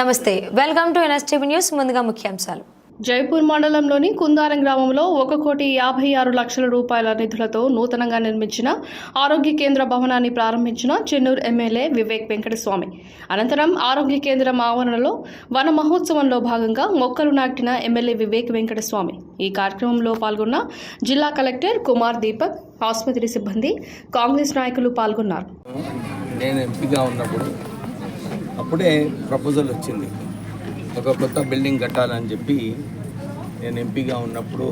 నమస్తే welcome to NSTV news ముందుగా ముఖ్యాంశాలు. జైపూర్ మండలంలోని కుందారం గ్రామంలో ఒక కోటి యాభై ఆరు లక్షల రూపాయల నిధులతో నూతనంగా నిర్మించిన ఆరోగ్య కేంద్ర భవనాన్ని ప్రారంభించిన చెన్నూరు ఎమ్మెల్యే వివేక్ వెంకటస్వామి. అనంతరం ఆరోగ్య కేంద్రం ఆవరణలో వన మహోత్సవంలో భాగంగా మొక్కలు నాటిన ఎమ్మెల్యే వివేక్ వెంకటస్వామి. ఈ కార్యక్రమంలో పాల్గొన్న జిల్లా కలెక్టర్ కుమార్ దీపక్ ఆసుపత్రి సిబ్బంది కాంగ్రెస్ నాయకులు పాల్గొన్నారు. నేను ఎంపీగా ఉన్నప్పుడు అప్పుడే ప్రపోజల్ వచ్చింది. ఒక కొత్త బిల్డింగ్ కట్టాలని చెప్పి నేను ఎంపీగా ఉన్నప్పుడు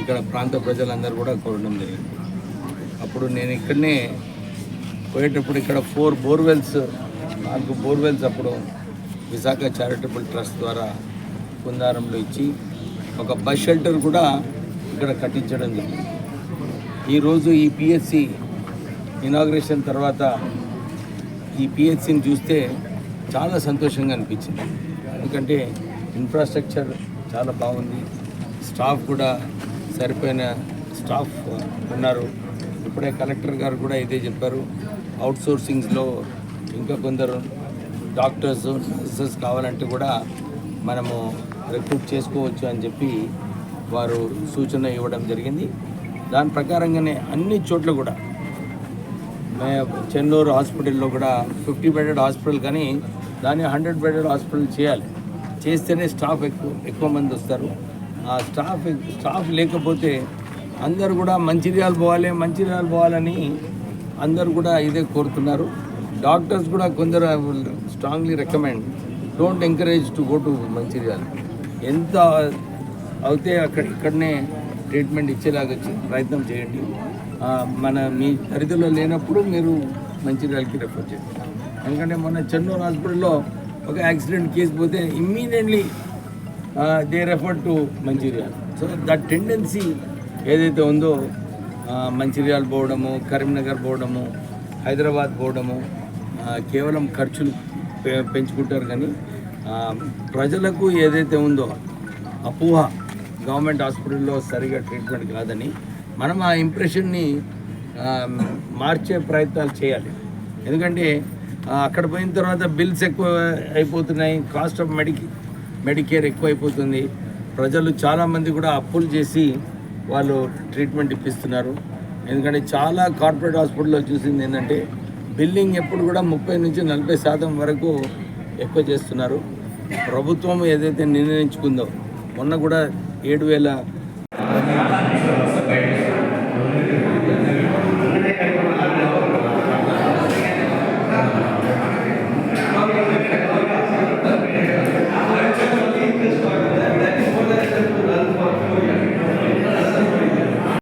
ఇక్కడ ప్రాంత ప్రజలందరూ కూడా కోరడం జరిగింది. అప్పుడు నేను ఇక్కడనే పోయేటప్పుడు ఇక్కడ ఫోర్ బోర్వెల్స్ నాలుగు బోర్వెల్స్ అప్పుడు విశాఖ చారిటబుల్ ట్రస్ట్ ద్వారా కుందారంలో ఇచ్చి ఒక బస్ షెల్టర్ కూడా ఇక్కడ కట్టించడం జరిగింది. ఈరోజు ఈ పిఎస్సి ఇనాగ్రేషన్ తర్వాత ఈ పిహెచ్సిని చూస్తే చాలా సంతోషంగా అనిపించింది. ఎందుకంటే ఇన్ఫ్రాస్ట్రక్చర్ చాలా బాగుంది. స్టాఫ్ కూడా సరిపోయిన స్టాఫ్ ఉన్నారు. ఇప్పుడే కలెక్టర్ గారు కూడా ఇదే చెప్పారు. అవుట్సోర్సింగ్స్లో ఇంకా కొందరు డాక్టర్స్ నర్సెస్ కావాలంటే కూడా మనము రిక్రూట్ చేసుకోవచ్చు అని చెప్పి వారు సూచన ఇవ్వడం జరిగింది. దాని ప్రకారంగానే అన్ని చోట్ల కూడా చెన్నూరు హాస్పిటల్లో కూడా ఫిఫ్టీ బెడెడ్ హాస్పిటల్ కానీ దాన్ని హండ్రెడ్ బెడెడ్ హాస్పిటల్ చేయాలి. చేస్తేనే స్టాఫ్ ఎక్కువ ఎక్కువ మంది వస్తారు. ఆ స్టాఫ్ స్టాఫ్ లేకపోతే అందరు కూడా మంచిర్యాలు పోవాలి మంచిర్యాలు పోవాలని అందరు కూడా ఇదే కోరుతున్నారు. డాక్టర్స్ కూడా కొందరు strongly recommend don't encourage to go to Mancherial. ఎంత అయితే అక్కడ ఇక్కడనే ట్రీట్మెంట్ ఇచ్చేలాగా ప్రయత్నం చేయండి. మన మీ పరిధిలో లేనప్పుడు మీరు మంచిర్యాలకి రెఫర్ చేయండి. ఎందుకంటే మొన్న చెన్నూరు హాస్పిటల్లో ఒక యాక్సిడెంట్ కేసు పోతే immediately they refer to Mancherial. So that tendency ఏదైతే ఉందో ఆ, మంచిర్యాల పోవడము కరీంనగర్ పోవడము హైదరాబాద్ పోవడము కేవలం ఖర్చులు పె- పెంచుకుంటారు కానీ ప్రజలకు ఏదైతే ఉందో అపోహ గవర్నమెంట్ హాస్పిటల్లో సరిగా ట్రీట్మెంట్ కాదని మనం ఆ ఇంప్రెషన్ని మార్చే ప్రయత్నాలు చేయాలి. ఎందుకంటే అక్కడ పోయిన తర్వాత బిల్స్ ఎక్కువ అయిపోతున్నాయి కాస్ట్ ఆఫ్ మెడికి మెడికేర్ ఎక్కువ అయిపోతుంది ప్రజలు చాలామంది కూడా అప్పులు చేసి వాళ్ళు ట్రీట్మెంట్ ఇప్పిస్తున్నారు. ఎందుకంటే చాలా కార్పొరేట్ హాస్పిటల్లో చూసింది ఏంటంటే బిల్లింగ్ ఎప్పుడు కూడా ముప్పై నుంచి నలభై శాతం వరకు ఎక్కువ చేస్తున్నారు. ప్రభుత్వం ఏదైతే నిర్ణయించుకుందో మొన్న కూడా ఏడు వేల బయట